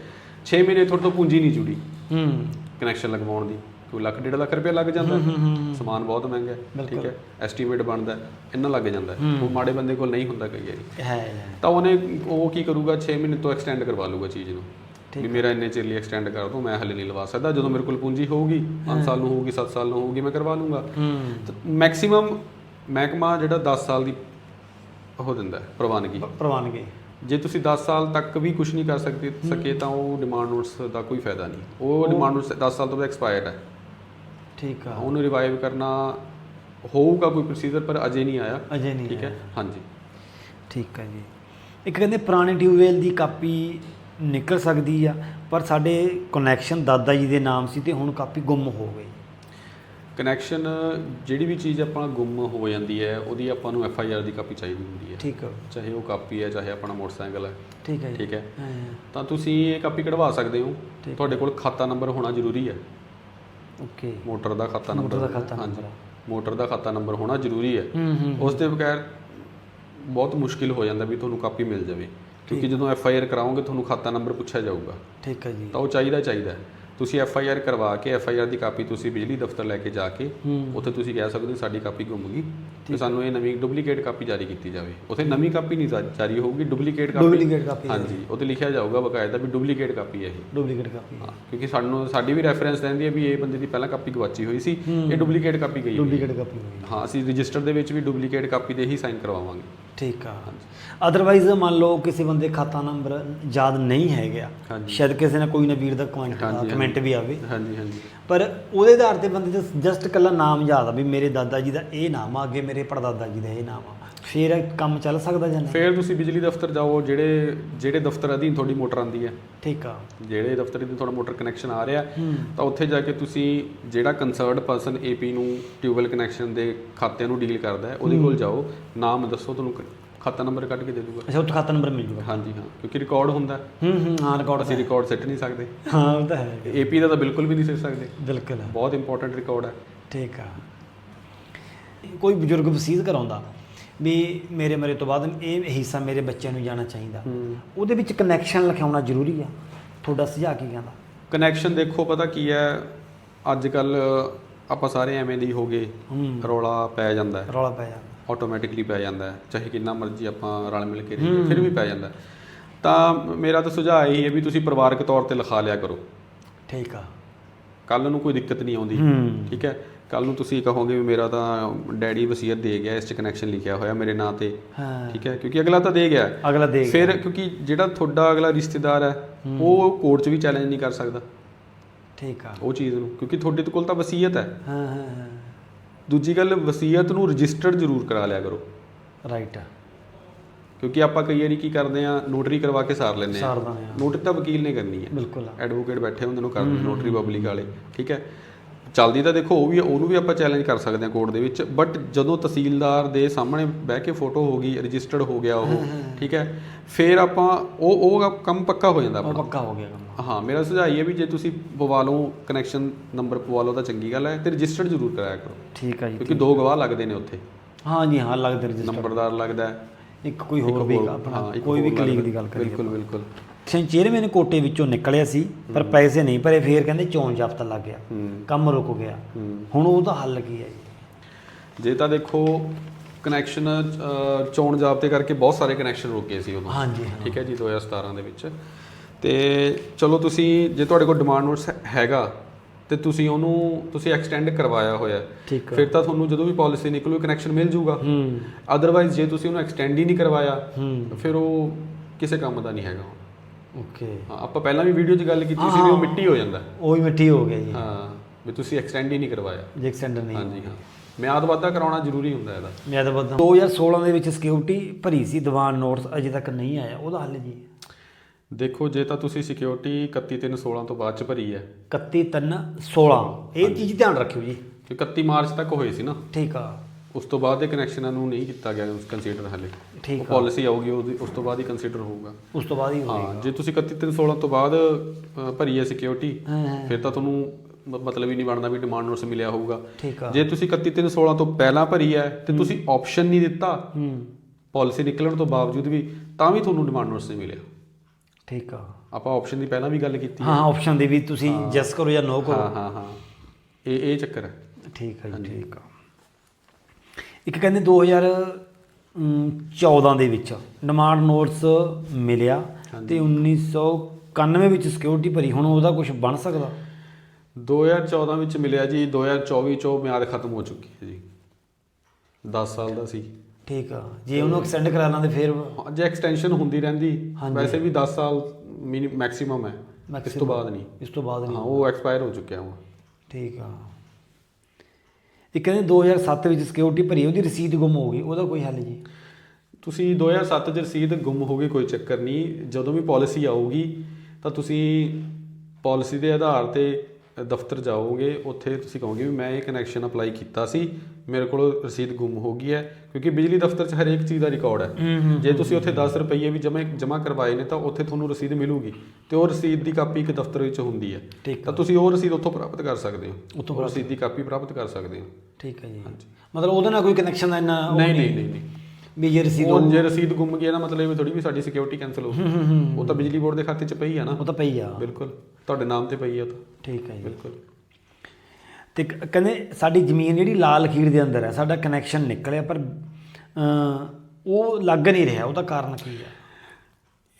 6 ਮਹੀਨੇ ਤੁਹਾਡੇ ਤੋਂ ਪੂੰਜੀ ਨਹੀਂ ਜੁੜੀ। ਹੂੰ। ਕਨੈਕਸ਼ਨ ਲਗਵਾਉਣ ਦੀ। ਕੋਈ ਲੱਖ ਡੇਢ ਲੱਖ ਰੁਪਏ ਲੱਗ ਜਾਂਦਾ। ਹੈ। ਸਮਾਨ ਬਹੁਤ ਮਹਿੰਗਾ ਹੈ। ਠੀਕ ਹੈ। ਐਸਟੀਮੇਟ ਬਣਦਾ ਇੰਨਾ ਲੱਗ ਜਾਂਦਾ ਉਹ ਮਾੜੇ ਬੰਦੇ ਕੋਲ ਨਹੀਂ ਹੁੰਦਾ ਕਈ ਵਾਰੀ। ਹੈ ਹੈ। ਤਾਂ ਉਹਨੇ ਉਹ ਕੀ ਕਰੂਗਾ? 6 ਮਹੀਨੇ ਤੋਂ ਐਕਸਟੈਂਡ ਕਰਵਾ ਲੂਗਾ ਚੀਜ਼ ਨੂੰ। ਵੀ ਮੇਰਾ ਇੰਨੇ ਚਿਰ ਲਈ ਐਕਸਟੈਂਡ ਕਰ ਦੋ ਮੈਂ ਹਲੇ ਨਹੀਂ ਲਵਾ ਸਕਦਾ। ਜਦੋਂ ਮੇਰੇ ਕੋਲ ਪੂੰਜੀ ਹੋਊਗੀ 5 ਸਾਲ ਨੂੰ ਹੋਊਗੀ 7 ਸਾਲ ਨੂੰ ਹੋਊਗੀ ਮੈਂ ਕਰਵਾ ਲੂੰਗਾ ਹੂੰ। ਮੈਕਸਿਮਮ ਮਹਿਕਮਾ ਜਿਹੜਾ 10 ਸਾਲ ਦੀ ਉਹ ਦਿੰਦਾ ਹੈ, ਪ੍ਰਵਾਨਗੀ। ਪ੍ਰਵਾਨਗੀ। ਜੇ ਤੁਸੀਂ 10 ਸਾਲ ਤੱਕ ਵੀ ਕੁਝ ਨਹੀਂ ਕਰ ਸਕਦੇ ਸਕੇ ਤਾਂ ਉਹ ਡਿਮਾਂਡ ਨੋਟਸ ਦਾ ਕੋਈ ਫਾਇਦਾ ਨਹੀਂ। ਉਹ ਡਿਮਾਂਡ ਨੋਟਸ 10 ਸਾਲ ਤੋਂ ਬਾਅਦ ਐਕਸਪਾਇਰਡ ਹੈ। ਠੀਕ ਆ। ਉਹਨੂੰ ਰਿਵਾਈਵ ਕਰਨਾ ਹੋਊਗਾ ਕੋਈ ਪ੍ਰੋਸੀਜਰ ਪਰ ਅਜੇ ਨਹੀਂ ਆਇਆ। ਅਜੇ ਨਹੀਂ ਠੀਕ ਹੈ? ਹੈ ਹਾਂਜੀ। ਠੀਕ ਹੈ ਜੀ। ਇੱਕ ਕਹਿੰਦੇ ਪੁਰਾਣੇ ਟਿਊਬਵੈਲ ਦੀ ਕਾਪੀ ਨਿਕਲ ਸਕਦੀ ਆ ਪਰ ਸਾਡੇ ਕਨੈਕਸ਼ਨ ਦਾਦਾ ਜੀ ਦੇ ਨਾਮ ਸੀ ਤੇ ਹੁਣ ਕਾਪੀ ਗੁੰਮ ਹੋ ਗਈ। ਕਨੈਕਸ਼ਨ ਜਿਹੜੀ ਵੀ ਚੀਜ਼ ਆਪਾਂ ਗੁੰਮ ਹੋ ਜਾਂਦੀ ਹੈ ਉਹਦੀ ਆਪਾਂ ਨੂੰ ਐਫ ਆਈ ਆਰ ਦੀ ਕਾਪੀ ਚਾਹੀਦੀ ਹੁੰਦੀ ਹੈ। ਠੀਕ ਆ। ਚਾਹੇ ਉਹ ਕਾਪੀ ਹੈ ਚਾਹੇ ਆਪਣਾ ਮੋਟਰਸਾਈਕਲ ਹੈ। ਠੀਕ ਹੈ ਜੀ। ਠੀਕ ਹੈ। ਹਾਂ, ਤਾਂ ਤੁਸੀਂ ਇਹ ਕਾਪੀ ਕਢਵਾ ਸਕਦੇ ਹੋ। ਤੁਹਾਡੇ ਕੋਲ ਖਾਤਾ ਨੰਬਰ ਹੋਣਾ ਜ਼ਰੂਰੀ ਹੈ। ਓਕੇ। ਮੋਟਰ ਦਾ ਖਾਤਾ ਮੋਟਰ ਨੰਬਰ। ਦਾ ਖਾਤਾ। ਨੰਬਰ। ਮੋਟਰ ਦਾ ਖਾਤਾ ਨੰਬਰ ਹੋਣਾ ਜ਼ਰੂਰੀ ਹੈ। ਹੂੰ ਹੂੰ ਉਸ ਦੇ ਬਗੈਰ ਬਹੁਤ ਮੁਸ਼ਕਿਲ ਹੋ ਜਾਂਦਾ ਵੀ ਤੁਹਾਨੂੰ ਕਾਪੀ ਮਿਲ ਜਾਵੇ। ਕਿਉਂਕਿ ਜਦੋਂ ਐਫ ਆਈ ਆਰ ਕਰਾਓਗੇ ਤੁਹਾਨੂੰ ਖਾਤਾ ਨੰਬਰ ਪੁੱਛਿਆ ਜਾਊਗਾ। ਠੀਕ ਹੈ ਜੀ। ਤਾਂ ਉਹ ਚਾਹੀਦਾ ਚਾਹੀਦਾ ਹੈ। ਤੁਸੀਂ ਐਫ ਆਈ ਆਰ ਕਰਵਾ ਕੇ ਐਫ ਆਈ ਆਰ ਦੀ ਕਾਪੀ ਤੁਸੀਂ ਬਿਜਲੀ ਦਫ਼ਤਰ ਲੈ ਕੇ ਜਾ ਕੇ ਉੱਥੇ ਤੁਸੀਂ ਕਹਿ ਸਕਦੇ ਹੋ ਸਾਡੀ ਕਾਪੀ ਗੁੰਮ ਗਈ। ਤੇ ਸਾਨੂੰ ਇਹ ਨਵੀਂ ਡੁਪਲੀਕੇਟ ਕਾਪੀ ਜਾਰੀ ਕੀਤੀ ਜਾਵੇ। ਉੱਥੇ ਨਵੀਂ ਕਾਪੀ ਨਹੀਂ ਜਾ- ਜਾਰੀ ਹੋਊਗੀ ਡੁਪਲੀਕੇਟ ਕਾਪੀ ਡੁਪਲੀਕੇਟ ਕਾਪੀ ਹਾਂਜੀ ਉੱਥੇ ਲਿਖਿਆ ਜਾਊਗਾ ਬਕਾਇਦਾ ਵੀ ਡੁਪਲੀਕੇਟ ਕਾਪੀ ਹੈ ਇਹ। ਡੁਪਲੀਕੇਟ ਕਾਪੀ ਹਾਂ। ਕਿਉਂਕਿ ਸਾਨੂੰ ਸਾਡੀ ਵੀ ਰੈਫਰੈਂਸ ਰਹਿੰਦੀ ਹੈ ਵੀ ਇਹ ਬੰਦੇ ਦੀ ਪਹਿਲਾਂ ਕਾਪੀ ਗਵਾਚੀ ਹੋਈ ਸੀ ਇਹ ਡੁਪਲੀਕੇਟ ਕਾਪੀ ਗਈ ਹੋਈ ਹੈ। ਡੁਪਲੀਕੇਟ ਕਾਪੀ ਹੋਈ ਹਾਂ। ਅਸੀਂ ਰਜਿਸਟਰ ਦੇ ਵਿੱਚ ਵੀ ਡੁਪਲੀਕੇਟ ਕਾਪੀ ਦੇ ਹੀ ਸਾਈਨ ਕਰਵਾਵਾਂਗੇ। ਠੀਕ ਆ। ਅਦਰਵਾਈਜ਼ ਮੰਨ ਲਓ ਕਿਸੇ ਬੰਦੇ ਖਾਤਾ ਨੰਬਰ ਯਾਦ ਨਹੀਂ ਹੈਗਾ ਹਾਂਜੀ। ਸ਼ਾਇਦ ਕਿਸੇ ਨੇ ਕੋਈ ਨਾ ਵੀਰ ਦਾ ਕਮੈਂਟ ਹਾਂਜੀ, ਕਮੈਂਟ ਵੀ ਆਵੇ। ਹਾਂਜੀ ਹਾਂਜੀ। ਪਰ ਉਹਦੇ ਆਧਾਰ ਤੇ ਬੰਦੇ ਦਾ ਜਸਟ ਕੱਲਾ ਨਾਮ ਯਾਦ ਆ ਵੀ ਮੇਰੇ ਦਾਦਾ ਜੀ ਦਾ ਇਹ ਨਾਮ ਆ ਅੱਗੇ ਮੇਰੇ ਪੜਦਾਦਾ ਜੀ ਦਾ ਇਹ ਨਾਮ ਆ। ਫਿਰ ਕੰਮ ਚੱਲ ਸਕਦਾ ਜਾਂ ਨਹੀਂ? ਫਿਰ ਤੁਸੀਂ ਬਿਜਲੀ ਦਫ਼ਤਰ ਜਾਓ ਜਿਹੜੇ ਜਿਹੜੇ ਦਫ਼ਤਰ ਅਧੀਨ ਤੁਹਾਡੀ ਮੋਟਰ ਆਂਦੀ ਹੈ। ਠੀਕ ਆ। ਜਿਹੜੇ ਦਫ਼ਤਰ ਅਧੀਨ ਤੁਹਾਡਾ ਮੋਟਰ ਕਨੈਕਸ਼ਨ ਆ ਰਿਹਾ ਤਾਂ ਉੱਥੇ ਜਾ ਕੇ ਤੁਸੀਂ ਜਿਹੜਾ ਕੰਸਰਨਡ ਪਰਸਨ ਏਪੀ ਨੂੰ ਟਿਊਬਵੈਲ ਕਨੈਕਸ਼ਨ ਦੇ ਖਾਤਿਆਂ ਨੂੰ ਡੀਲ ਕਰਦਾ ਹੈ ਉਹਦੇ ਕੋਲ ਜਾਓ ਨਾਮ ਦੱਸੋ ਤੁਹਾਨੂੰ ਖਾਤਾ ਨੰਬਰ ਕੱਢ ਕੇ ਦੇ ਦੂਗਾ। ਅੱਛਾ ਉੱਥੇ ਖਾਤਾ ਨੰਬਰ ਮਿਲ ਜੂਗਾ ਹਾਂਜੀ ਹਾਂ ਕਿਉਂਕਿ ਰਿਕਾਰਡ ਹੁੰਦਾ। ਹੈ। ਹੂੰ ਹੂੰ ਰਿਕਾਰਡ ਅਸੀਂ ਰਿਕਾਰਡ ਸਿੱਟ ਨਹੀਂ ਸਕਦੇ। ਹਾਂ ਉਹ ਤਾਂ ਹੈ। ਏਪੀ ਦਾ ਤਾਂ ਬਿਲਕੁਲ ਵੀ ਨਹੀਂ ਸਿੱਟ ਸਕਦੇ। ਬਿਲਕੁਲ ਬਹੁਤ ਇੰਪੋਰਟੈਂਟ ਰਿਕਾਰਡ ਹੈ। ਠੀਕ ਆ। ਕੋਈ ਬਜ਼ੁਰਗ ਵਸੀਅਤ ਕਰਾਉਂਦਾ ਵੀ ਮੇਰੇ ਮਰੇ ਤੋਂ ਬਾਅਦ ਇਹ ਹਿੱਸਾ ਮੇਰੇ ਬੱਚਿਆਂ ਨੂੰ ਜਾਣਾ ਚਾਹੀਦਾ। ਉਹਦੇ ਵਿੱਚ ਕਨੈਕਸ਼ਨ ਲਿਖਾਉਣਾ ਜ਼ਰੂਰੀ ਆ। ਤੁਹਾਡਾ ਸੁਝਾਅ ਕੀ ਕਹਿੰਦਾ? ਕਨੈਕਸ਼ਨ ਦੇਖੋ ਪਤਾ ਕੀ ਹੈ? ਅੱਜ ਕੱਲ ਆਪਾਂ ਸਾਰੇ ਐਵੇਂ ਦੀ ਹੋ ਗਏ। ਰੌਲਾ ਪੈ ਜਾਂਦਾ। ਹੈ ਰੌਲਾ ਪੈ ਜਾਂਦਾ। ਆਟੋਮੈਟਿਕਲੀ ਪੈ ਜਾਂਦਾ ਹੈ ਚਾਹੇ ਕਿੰਨਾ ਮਰਜ਼ੀ ਆਪਾਂ ਰਲ ਮਿਲ ਕੇ ਰਹੀਏ ਫਿਰ ਵੀ ਪੈ ਜਾਂਦਾ। ਤਾਂ ਮੇਰਾ ਤਾਂ ਸੁਝਾਅ ਇਹ ਹੈ ਵੀ ਤੁਸੀਂ ਪਰਿਵਾਰਕ ਤੌਰ ਤੇ ਲਿਖਾ ਲਿਆ ਕਰੋ। ਠੀਕ ਆ। ਕੱਲ ਨੂੰ ਕੋਈ ਦਿੱਕਤ ਨਹੀਂ ਆਉਂਦੀ। ਠੀਕ ਹੈ? ਕੱਲ ਨੂੰ ਤੁਸੀਂ ਕਹੋਗੇ ਵੀ ਮੇਰਾ ਤਾਂ ਡੈਡੀ ਵਸੀਅਤ ਦੇ ਗਿਆ ਇਸ 'ਚ ਕਨੈਕਸ਼ਨ ਲਿਖਿਆ ਹੋਇਆ ਮੇਰੇ ਨਾਂ ਤੇ। ਠੀਕ ਹੈ? ਕਿਉਂਕਿ ਅਗਲਾ ਤਾਂ ਦੇ ਗਿਆ। ਅਗਲਾ ਦੇਖ ਫਿਰ ਕਿਉਂਕਿ ਜਿਹੜਾ ਤੁਹਾਡਾ ਅਗਲਾ ਰਿਸ਼ਤੇਦਾਰ ਹੈ ਉਹ ਕੋਰਟ 'ਚ ਵੀ ਚੈਲੰਜ ਨਹੀਂ ਕਰ ਸਕਦਾ। ਠੀਕ ਆ। ਉਹ ਚੀਜ਼ ਨੂੰ। ਕਿਉਂਕਿ ਤੁਹਾਡੇ ਕੋਲ ਤਾਂ ਵਸੀਅਤ ਹਾਂ ਹਾਂ ਹਾਂ। ਦੂਜੀ ਗੱਲ ਵਸੀਅਤ ਨੂੰ ਰਜਿਸਟਰਡ ਜ਼ਰੂਰ ਕਰਾ ਲਿਆ ਕਰੋ। ਰਾਈਟ ਆ। ਕਿਉਂਕਿ ਆਪਾਂ ਕਈ ਵਾਰੀ ਕੀ ਕਰਦੇ ਆ ਨੋਟਰੀ ਕਰਵਾ ਕੇ ਸਾਰ ਲੈਂਦੇ ਆ ਨੋਟਰੀ ਤਾਂ ਵਕੀਲ ਨੇ ਕਰਨੀ ਹੈ। ਬਿਲਕੁਲ ਐਡਵੋਕੇਟ ਬੈਠੇ ਹੁੰਦੇ ਨੂੰ ਕਰਦੇ ਨੋਟਰੀ ਪਬਲਿਕ ਵਾਲੇ ਠੀਕ ਹੈ? ਚੱਲਦੀ ਤਾਂ ਦੇਖੋ ਉਹ ਵੀ ਉਹਨੂੰ ਵੀ ਆਪਾਂ ਚੈਲੰਜ ਕਰ ਸਕਦੇ ਹਾਂ ਕੋਰਟ ਦੇ ਵਿੱਚ ਬਟ ਜਦੋਂ ਤਹਿਸੀਲਦਾਰ ਦੇ ਸਾਹਮਣੇ ਬਹਿ ਕੇ ਫੋਟੋ ਹੋ ਗਈ ਰਜਿਸਟਰਡ ਹੋ ਗਿਆ ਉਹ ਠੀਕ ਹੈ ਫਿਰ ਆਪਾਂ ਉਹ ਉਹ ਕੰਮ ਪੱਕਾ ਹੋ ਜਾਂਦਾ ਆਪਣਾ। ਪੱਕਾ ਹੋ ਗਿਆ ਕੰਮ। ਹਾਂ ਮੇਰਾ ਸੁਝਾਅ ਇਹ ਹੈ ਵੀ ਜੇ ਤੁਸੀਂ ਪਵਾ ਲਓ ਕਨੈਕਸ਼ਨ ਨੰਬਰ ਪਵਾ ਲਓ ਤਾਂ ਚੰਗੀ ਗੱਲ ਹੈ ਤੇ ਰਜਿਸਟਰਡ ਜ਼ਰੂਰ ਕਰਾਇਆ ਕਰੋ। ਠੀਕ ਆ ਜੀ ਕਿਉਂਕਿ ਦੋ ਗਵਾਹ ਲੱਗਦੇ ਨੇ ਉੱਥੇ। ਹਾਂ ਜੀ ਹਾਂ ਲੱਗਦੇ ਰਜਿਸਟਰ ਨੰਬਰਦਾਰ ਲੱਗਦਾ ਹੈ। ਇੱਕ ਕੋਈ ਹੋਰ ਵੀ ਆਪਣਾ ਹਾਂ, ਕੋਈ ਵੀ ਕਲੀਗ। ਦੀ ਗੱਲ ਕਰੀਏ ਬਿਲਕੁਲ ਬਿਲਕੁਲ। ਚੇਅਰਮੈਨ ਕੋਟੇ ਵਿੱਚੋਂ ਨਿਕਲਿਆ ਸੀ ਪਰ ਪੈਸੇ ਨਹੀਂ ਭਰੇ ਫੇਰ ਕਹਿੰਦੇ ਚੋਣ ਜ਼ਾਬਤਾ ਲੱਗ ਗਿਆ। ਕੰਮ ਰੁਕ ਗਿਆ। ਹੁਣ ਉਹਦਾ ਹੱਲ ਕੀ ਹੈ ਜੀ? ਜੇ ਤਾਂ ਦੇਖੋ ਕਨੈਕਸ਼ਨ ਚੋਣ ਜਾਬਤੇ ਕਰਕੇ ਬਹੁਤ ਸਾਰੇ ਕਨੈਕਸ਼ਨ ਰੁਕੇ ਸੀ ਉਦੋਂ। ਹਾਂਜੀ ਠੀਕ ਹੈ ਜੀ 2017 ਦੇ ਵਿੱਚ। ਤੇ ਚਲੋ ਤੁਸੀਂ ਜੇ ਤੁਹਾਡੇ ਕੋਲ ਡਿਮਾਂਡ ਨੋਟਸ ਹੈਗਾ ਤੇ ਤੁਸੀਂ ਉਹਨੂੰ ਤੁਸੀਂ ਐਕਸਟੈਂਡ ਕਰਵਾਇਆ ਹੋਇਆ ਫਿਰ ਤਾਂ ਤੁਹਾਨੂੰ ਜਦੋਂ ਵੀ ਪਾਲਿਸੀ ਨਿਕਲੂ ਕਨੈਕਸ਼ਨ ਮਿਲ ਜਾਊਗਾ ਹੂੰ। ਅਦਰਵਾਈਜ਼ ਜੇ ਤੁਸੀਂ ਉਹਨੂੰ ਐਕਸਟੈਂਡ ਹੀ ਨਹੀਂ ਕਰਵਾਇਆ ਫਿਰ ਉਹ ਕਿਸੇ ਕੰਮ ਦਾ ਨਹੀਂ ਹੈਗਾ। ਓਕੇ ਹਾਂ ਆਪਾਂ ਪਹਿਲਾਂ ਵੀ ਵੀਡੀਓ 'ਚ ਗੱਲ ਕੀਤੀ ਸੀ ਵੀ ਉਹ ਮਿੱਟੀ ਹੋ ਜਾਂਦਾ। ਉਹ ਹੀ ਮਿੱਟੀ ਹੋ ਗਿਆ ਜੀ। ਹਾਂ ਵੀ ਤੁਸੀਂ ਐਕਸਟੈਂਡ ਹੀ ਨਹੀਂ ਕਰਵਾਇਆ। ਜੇ ਐਕਸਟੈਂਡ ਨਹੀਂ। ਹਾਂਜੀ ਹਾਂ। ਮਿਆਦ ਵਾਧਾ ਕਰਾਉਣਾ ਜ਼ਰੂਰੀ ਹੁੰਦਾ ਇਹਦਾ। ਮੈਂ ਤਾਂ ਬਤਾ 2016 ਦੇ ਵਿੱਚ ਸਿਕਿਉਰਿਟੀ ਭਰੀ ਸੀ ਦੀਵਾਨ ਨੋਟਸ ਅਜੇ ਤੱਕ ਨਹੀਂ ਆਇਆ। ਉਹਦਾ ਹੱਲ ਜੀ। ਦੇਖੋ ਜੇ ਤਾਂ ਤੁਸੀਂ ਸਿਕਿਉਰਿਟੀ 31316 ਤੋਂ ਬਾਅਦ ਚ ਭਰੀ ਹੈ। 31 3 16 ਇਹ ਚੀਜ਼ ਧਿਆਨ ਰੱਖਿਓ ਜੀ। ਕਿ 31 ਮਾਰਚ ਤੱਕ ਹੋਏ ਸੀ ਨਾ। ਠੀਕ ਆ। ਉਸ ਤੋਂ ਬਾਅਦ ਦੇ ਕਨੈਕਸ਼ਨਾਂ ਨੂੰ ਨਹੀਂ ਕੀਤਾ ਗਿਆ ਕੰਸੀਡਰ ਹਲੇ। ਠੀਕ ਉਹ ਪਾਲਿਸੀ ਆਊਗੀ ਉਹਦੀ ਉਸ ਤੋਂ ਬਾਅਦ ਹੀ ਕੰਸੀਡਰ ਹੋਊਗਾ। ਉਸ ਤੋਂ ਬਾਅਦ ਹੀ ਹੋਏਗਾ ਹਾਂ ਜੇ ਤੁਸੀਂ 31316 ਤੋਂ ਬਾਅਦ ਅ, ਭਰੀ ਹੈ ਸਿਕਿਉਰਿਟੀ ਹਾਂ ਹਾਂ, ਫਿਰ ਤਾਂ ਤੁਹਾਨੂੰ ਮ- ਮਤਲਬ ਹੀ ਨਹੀਂ ਬਣਦਾ ਵੀ ਡਿਮਾਂਡ ਨੋਟਸ ਮਿਲਿਆ ਹੋਊਗਾ। ਠੀਕ ਆ। ਜੇ ਤੁਸੀਂ 31316 ਤੋਂ ਪਹਿਲਾਂ ਭਰੀ ਹੈ ਤੇ ਤੁਸੀਂ ਆਪਸ਼ਨ ਨਹੀਂ ਦਿੱਤਾ ਹੂੰ। ਪਾਲਿਸੀ ਨਿਕਲਣ ਤੋਂ ਬਾਵਜੂਦ ਵੀ ਤਾਂ ਵੀ ਤੁਹਾਨੂੰ ਡਿਮਾਂਡ ਨੋਟਸ ਨਹੀਂ ਮਿਲਿਆ। ਠੀਕ ਆ। ਆਪਾਂ ਆਪਸ਼ਨ ਦੀ ਪਹਿਲਾਂ ਵੀ ਗੱਲ ਕੀਤੀ ਹਾਂ ਆਪਸ਼ਨ ਦੇ ਵੀ ਤੁਸੀਂ ਜੈਸ ਕਰੋ ਜਾਂ ਨੋ ਕਰੋ। ਹਾਂ ਹਾਂ ਹਾਂ। ਇਹ ਇਹ ਚੱਕਰ ਹੈ। ਠੀਕ ਹੈ ਜੀ ਠੀਕ ਆ। ਇੱਕ ਕਹਿੰਦੇ 2014 ਦੇ ਵਿੱਚ ਡਿਮਾਂਡ ਨੋਟਸ ਮਿਲਿਆ ਤੇ 1991 ਵਿੱਚ ਸਿਕਿਉਰਿਟੀ ਭਰੀ ਹੁਣ ਉਹਦਾ ਕੁਝ ਬਣ ਸਕਦਾ? 2014 ਵਿੱਚ ਮਿਲਿਆ ਜੀ 2024 ਚੋਂ ਮਿਆਦ ਖਤਮ ਹੋ ਚੁੱਕੀ ਹੈ ਜੀ। 10 ਸਾਲ ਦਾ ਸੀ। ਠੀਕ ਆ ਜੇ ਉਹਨੂੰ ਐਕਸਟੈਂਡ ਕਰਾ ਲਾਂਦੇ ਫਿਰ ਜੇ ਐਕਸਟੈਂਸ਼ਨ ਹੁੰਦੀ ਰਹਿੰਦੀ। ਵੈਸੇ ਵੀ 10 ਸਾਲ ਮੈਕਸਿਮਮ ਹੈ। ਇਸ ਤੋਂ ਬਾਅਦ ਨਹੀਂ। ਇਸ ਤੋਂ ਬਾਅਦ ਹਾਂ ਨਹੀਂ ਉਹ ਐਕਸਪਾਇਰ ਹੋ ਚੁੱਕਿਆ ਹੁਣ। ਠੀਕ ਆ। ਇੱਕ ਕਹਿੰਦੇ 2007 ਵਿੱਚ ਸਿਕਿਉਰਿਟੀ ਭਰੀ ਉਹਦੀ ਰਸੀਦ ਗੁੰਮ ਹੋ ਗਈ, ਉਹਦਾ ਕੋਈ ਹੱਲ ਜੀ? ਤੁਸੀਂ 2007 ਚ ਰਸੀਦ ਗੁੰਮ ਹੋ ਗਈ ਕੋਈ ਚੱਕਰ ਨਹੀਂ। ਜਦੋਂ ਵੀ ਪਾਲਿਸੀ ਆਊਗੀ, ਤਾਂ ਤੁਸੀਂ ਪਾਲਿਸੀ ਦੇ ਆਧਾਰ ਤੇ ਦਫ਼ਤਰ ਜਾਓਗੇ ਉੱਥੇ ਤੁਸੀਂ ਕਹੋਗੇ ਵੀ ਮੈਂ ਇਹ ਕਨੈਕਸ਼ਨ ਅਪਲਾਈ ਕੀਤਾ ਸੀ ਮੇਰੇ ਕੋਲ ਰਸੀਦ ਗੁੰਮ ਹੋ ਗਈ ਹੈ ਕਿਉਂਕਿ ਬਿਜਲੀ ਦਫ਼ਤਰ 'ਚ ਹਰੇਕ ਚੀਜ਼ ਦਾ ਰਿਕਾਰਡ ਹੈ। ਜੇ ਤੁਸੀਂ ਉੱਥੇ 10 ਰੁਪਏ ਵੀ ਜਮ੍ਹਾਂ ਜਮ੍ਹਾਂ ਕਰਵਾਏ ਨੇ ਤਾਂ ਉੱਥੇ ਤੁਹਾਨੂੰ ਰਸੀਦ ਮਿਲੂਗੀ ਤੇ ਉਹ ਰਸੀਦ ਦੀ ਕਾਪੀ ਇੱਕ ਦਫ਼ਤਰ ਵਿੱਚ ਹੁੰਦੀ ਹੈ। ਤਾਂ ਤੁਸੀਂ ਉਹ ਰਸੀਦ ਉੱਥੋਂ ਪ੍ਰਾਪਤ ਕਰ ਸਕਦੇ ਹੋ। ਉੱਥੋਂ ਰਸੀਦ ਦੀ ਕਾਪੀ ਪ੍ਰਾਪਤ ਕਰ ਸਕਦੇ ਹੋ। ਠੀਕ ਹੈ ਜੀ। ਮਤਲਬ ਉਹਦੇ ਨਾਲ ਕੋਈ ਕਨੈਕਸ਼ਨ ਦਾ ਇੰਨਾ ਨਹੀਂ ਨਹੀਂ ਨਹੀਂ। ਵੀ ਜੇ ਰਸੀਦ ਉਹ ਜੇ ਰਸੀਦ ਗੁੰਮ ਗਈ ਨਾ ਮਤਲਬ ਇਹ ਥੋੜੀ ਵੀ ਸਾਡੀ ਸਿਕਿਉਰਿਟੀ ਕੈਨਸਲ ਹੋ ਗਈ। ਉਹ ਤਾਂ ਬਿਜਲੀ ਬੋਰਡ ਦੇ ਖਾਤੇ 'ਚ ਪਈ ਆ ਨਾ। ਉਹ ਤਾਂ ਪਈ ਆ। ਬਿਲਕੁਲ। ਤੁਹਾਡੇ ਨਾਮ ਤੇ ਪਈ ਆ ਉਹ ਤਾਂ। ਠੀਕ ਹੈ ਜੀ। ਬਿਲਕੁਲ। ਤੇ ਕਹਿੰਦੇ ਸਾਡੀ ਜ਼ਮੀਨ ਜਿਹੜੀ ਲਾਲ ਖੀਰ ਦੇ ਅੰਦਰ ਹੈ ਸਾਡਾ ਕਨੈਕਸ਼ਨ ਨਿਕਲਿਆ ਪਰ ਉਹ ਲੱਗ ਨਹੀਂ ਰਿਹਾ। ਉਹਦਾ ਕਾਰਨ ਕੀ ਹੈ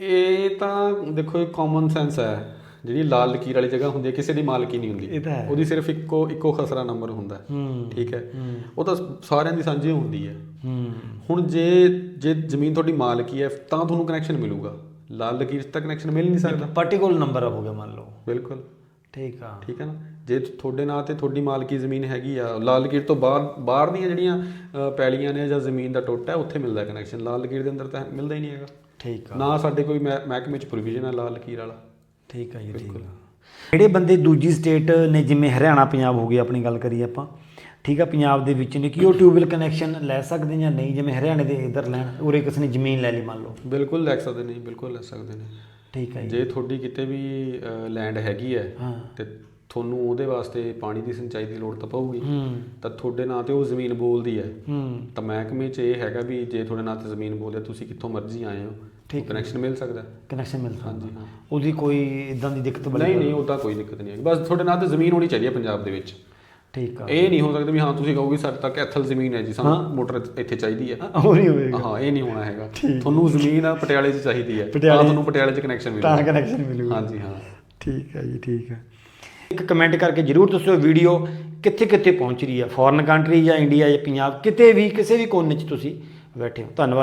ਇਹ ਤਾਂ ਦੇਖੋ ਇੱਕ ਕਾਮਨ ਸੈਂਸ ਹੈ ਜਿਹੜੀ ਲਾਲ ਲਕੀਰ ਵਾਲੀ ਜਗ੍ਹਾ ਹੁੰਦੀ ਹੈ ਕਿਸੇ ਦੀ ਮਾਲਕੀ ਨਹੀਂ ਹੁੰਦੀ। ਇਹ ਤਾਂ ਹੈ। ਉਹਦੀ ਸਿਰਫ ਇੱਕੋ ਇੱਕੋ ਖਸਰਾ ਨੰਬਰ ਹੁੰਦਾ ਹੈ। ਹੂੰ ਠੀਕ ਹੈ? ਉਹ ਤਾਂ ਸਾਰਿਆਂ ਦੀ ਸਾਂਝੀ ਹੁੰਦੀ ਹੈ। ਹੂੰ। ਹੁਣ ਜੇ ਜੇ ਜ਼ਮੀਨ ਤੁਹਾਡੀ ਮਾਲਕੀ ਹੈ ਤਾਂ ਤੁਹਾਨੂੰ ਕਨੈਕਸ਼ਨ ਮਿਲੂਗਾ। ਲਾਲ ਲਕੀਰ 'ਚ ਤਾਂ ਕਨੈਕਸ਼ਨ ਮਿਲ ਨਹੀਂ ਸਕਦਾ। ਪਾਰਟਿਕੂਲਰ ਨੰਬਰ ਹੋ ਗਿਆ ਮੰਨ ਲਓ। ਬਿਲਕੁਲ। ਠੀਕ ਆ। ਠੀਕ ਹੈ ਨਾ? ਜੇ ਤੁਹਾਡੇ ਨਾਂ ਤੇ ਤੁਹਾਡੀ ਮਾਲਕੀ ਜ਼ਮੀਨ ਹੈਗੀ ਆ ਲਾਲ ਲਕੀਰ ਤੋਂ ਬਾਹਰ ਬਾਹਰ ਦੀਆਂ ਜਿਹੜੀਆਂ ਅ, ਪੈਲੀਆਂ ਨੇ ਜਾਂ ਜ਼ਮੀਨ ਦਾ ਟੋਟਾ ਹੈ ਉੱਥੇ ਮਿਲਦਾ ਕਨੈਕਸ਼ਨ ਲਾਲ ਲਕੀਰ ਦੇ ਅੰਦਰ ਤਾਂ ਮਿਲਦਾ ਹੀ ਨਹੀਂ ਹੈਗਾ। ਠੀਕ ਆ। ਨਾ ਸਾਡੇ ਕੋਈ ਮਹਿ- ਮਹਿਕਮੇ ਚ ਪ੍ਰੋਵੀਜ਼ਨ ਹੈ ਲਾਲ ਲਕੀਰ ਵਾਲਾ। ਠੀਕ ਆ ਜੀ ਠੀਕ ਆ। ਜਿਹੜੇ ਬੰਦੇ ਦੂਜੀ ਸਟੇਟ ਨੇ ਜਿਵੇਂ ਹਰਿਆਣਾ ਪੰਜਾਬ ਹੋ ਗਈ ਆਪਣੀ ਗੱਲ ਕਰੀਏ ਆਪਾਂ ਠੀਕ ਆ ਪੰਜਾਬ ਦੇ ਵਿੱਚ ਨੇ ਕਿ ਉਹ ਟਿਊਬਵੈਲ ਕਨੈਕਸ਼ਨ ਲੈ ਸਕਦੇ ਜਾਂ ਨਹੀਂ? ਜਿਵੇਂ ਹਰਿਆਣੇ ਦੇ ਇਧਰ ਲੈਣ ਉਰੇ ਕਿਸੇ ਨੇ ਜ਼ਮੀਨ ਲੈ ਲਈ ਮੰਨ ਲਓ। ਬਿਲਕੁਲ ਲੈ ਸਕਦੇ ਨੇ ਜੀ, ਬਿਲਕੁਲ ਲੈ ਸਕਦੇ ਨੇ। ਠੀਕ ਹੈ ਜੀ। ਜੇ ਤੁਹਾਡੀ ਕਿਤੇ ਵੀ ਲੈਂਡ ਹੈਗੀ ਹੈ ਹਾਂ। ਤੇ ਤੁਹਾਨੂੰ ਉਹਦੇ ਵਾਸਤੇ ਪਾਣੀ ਦੀ ਸਿੰਚਾਈ ਦੀ ਲੋੜ ਤਾਂ ਪਊਗੀ। ਤਾਂ ਤੁਹਾਡੇ ਨਾਂ ਤੇ ਉਹ ਜ਼ਮੀਨ ਬੋਲਦੀ ਹੈ। ਤਾਂ ਮਹਿਕਮੇ 'ਚ ਇਹ ਹੈਗਾ ਵੀ ਜੇ ਤੁਹਾਡੇ ਨਾਂ ਤੇ ਜ਼ਮੀਨ ਬੋਲਦੀ ਤੁਸੀਂ ਕਿੱਥੋਂ ਮਰਜ਼ੀ ਆਏ ਹੋ। ਠੀਕ। ਕਨੈਕਸ਼ਨ ਮਿਲ ਸਕਦਾ। ਕਨੈਕਸ਼ਨ ਮਿਲ ਹਾਂਜੀ, ਸਕਦਾ ਹਾਂ। ਉਹਦੀ ਕੋਈ ਇਦਾਂ ਦੀ ਦਿੱਕਤ ਵਾਲੀ ਨਹੀਂ ਨਹੀਂ ਉਹਦਾ ਕੋਈ ਦਿੱਕਤ ਨਹੀਂ ਹੈ ਬਸ ਤੁਹਾਡੇ ਨਾਂ ਤੇ ਜ਼ਮੀਨ ਹੋਣੀ ਚਾਹੀਦੀ ਹੈ ਪੰਜਾਬ ਦੇ ਵਿੱਚ। ਠੀਕ ਆ। ਇਹ ਨਹੀਂ ਹੋ ਸਕਦਾ ਵੀ ਹਾਂ ਤੁਸੀਂ ਕਹੋਗੇ ਸਾਡੇ ਤੱਕ ਐਥਲ ਜ਼ਮੀਨ ਹੈ ਜੀ। ਸਾਨੂੰ ਮੋਟਰ ਇੱਥੇ ਚਾਹੀਦੀ ਹੈ। ਉਹ ਨਹੀਂ ਹੋਵੇਗਾ ਹਾਂ ਇਹ ਨਹੀਂ ਹੋਣਾ ਹੈਗਾ। ਤੁਹਾਨੂੰ ਜ਼ਮੀਨ ਆ ਪਟਿਆਲੇ 'ਚ ਚਾਹੀਦੀ ਹੈ। ਤਾਂ ਤੁਹਾਨੂੰ ਪਟਿਆਲੇ 'ਚ ਕਨੈਕਸ਼ਨ ਤਾਂ ਮਿਲੇਗਾ। ਕਨੈਕਸ਼ਨ ਮਿਲੂਗਾ। ਹਾਂਜੀ ਹਾਂ। ਠੀਕ ਹੈ ਜੀ ਠੀਕ ਹੈ। ਇੱਕ ਕਮੈਂਟ ਕਰਕੇ ਜਰੂਰ ਦੱਸਿਓ ਵੀਡੀਓ ਕਿੱਥੇ ਕਿੱਥੇ ਪਹੁੰਚ ਰਹੀ ਹੈ ਫੋਰਨ ਕੰਟਰੀ ਜਾਂ ਇੰਡੀਆ ਜਾਂ ਪੰਜਾਬ, ਕਿਤੇ ਵੀ, ਕਿਸੇ ਵੀ ਕੋਨੇ 'ਚ ਤੁਸੀਂ ਬੈਠੇ ਹੋ। ਧੰਨਵਾਦ।